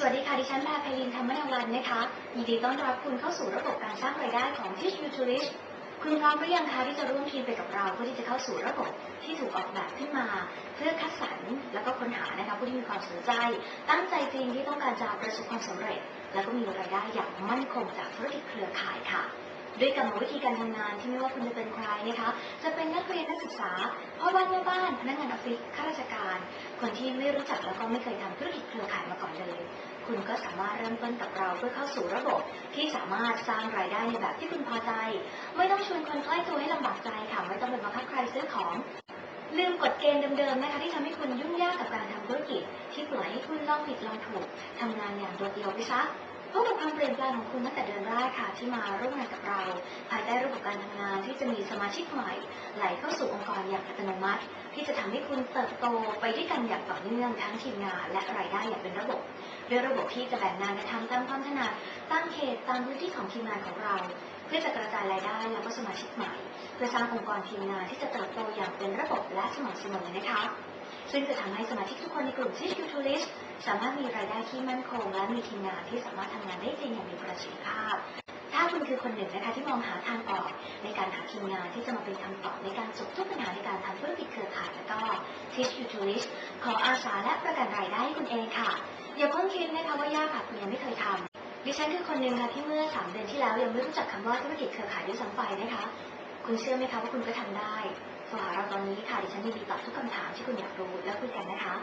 สวัสดีค่ะ ดิฉันแพรไพลินธรรมนวันนะคะยินดีต้อนรับคุณเข้าสู่ระบบการสร้างรายได้ของ Teach You to Rich คุณพร้อมหรือยังคะที่จะร่วมทีมไปกับเราเพื่อที่จะเข้าสู่ระบบที่ถูกออกแบบขึ้นมา เพื่อคัดสรรแล้วก็ค้นหานะคะผู้ที่มีความสนใจ ตั้งใจจริงที่ต้องการจะประสบความสำเร็จ แล้วก็มีรายได้อย่างมั่นคงจากธุรกิจเครือข่ายค่ะด้วยกรรมวิธีการทำงานที่ไม่ว่าคุณจะเป็นใครนะคะ จะเป็นนักเรียนนักศึกษาพ่อบ้านแม่บ้านพนักงานออฟฟิศข้าราชการ คนที่ไม่รู้จักแล้วก็ไม่เคยทำธุรกิจเครือข่ายมาก่อนเลย คุณก็สามารถเริ่มต้นกับเราเพื่อเข้าสู่ระบบ ที่สามารถสร้างรายได้ในแบบที่คุณพอใจ ไม่ต้องชวนคนใกล้ตัวให้ลำบากใจค่ะ ไม่ต้องไปบังคับใครซื้อของ ลืมกฎเกณฑ์เดิมๆนะคะที่ทำให้คุณยุ่งยากกับการทำธุรกิจ ที่ปล่อยให้คุณลองผิดลองถูกทำงานอย่างโดดเดี่ยวไปซะพบกับความเปลี่ยนแปลงของคุณตั้งแต่เดิ แรกค่ะที่มาร่วมงานกับเรา ภายใต้ระบบการทำงานที่จะมีสมาชิกใหม่ ไหลเข้าสู่องค์กรอย่างอัตโนมัติ ที่จะทำให้คุณเติบโตไปด้วยกันอย่างต่อเนื่องทั้งทีมงานและรายได้อย่างเป็นระบบด้วยระบบที่จะแบ่งงานกันทำตามความถนัดตั้งเขตตามพื้นที่ของทีมงานของเรา เพื่อจะกระจายรายได้แล้วก็สมาชิกใหม่ เพื่อสร้างองค์กรทีมงานที่จะเติบโตอย่างเป็นระบบและสม่ำเสมอนะคะ ซึ่งจะทำให้สมาชิกทุกคนในกลุ่มที่ u t u r i s t สามารถมีรายได้ที่มั่นคง และมีทีมงานที่สามารถทำงานได้จริงอย่างมีประสิทธิภาพ ถ้าคุณคือคนหนึ่งนะคะที่มองหาทางออกในการหาทีมงานที่จะมาเป็นคำตอบในการจบทุกปัญหาในการทำธุรกิจเครือข่ายแล้วก็ Teach You to Rich ขออาสาและประกันรายได้ให้คุณเองค่ะ อย่าเพิ่งคิดนะคะว่ายากค่ะคุณยังไม่เคยทำดิฉันคือคนหนึ่งค่ะที่เมื่อสามเดือนที่แล้วยังไม่รู้จักคำว่าธุรกิจเครือข่ายด้วยซ้ำไปนะคะ คุณเชื่อไหมคะว่าคุณก็ทำได้โทรหาเราตอนนี้ค่ะดิฉันยินดีตอบทุกคำถามที่คุณอยากรู้แล้วคุยกันนะคะ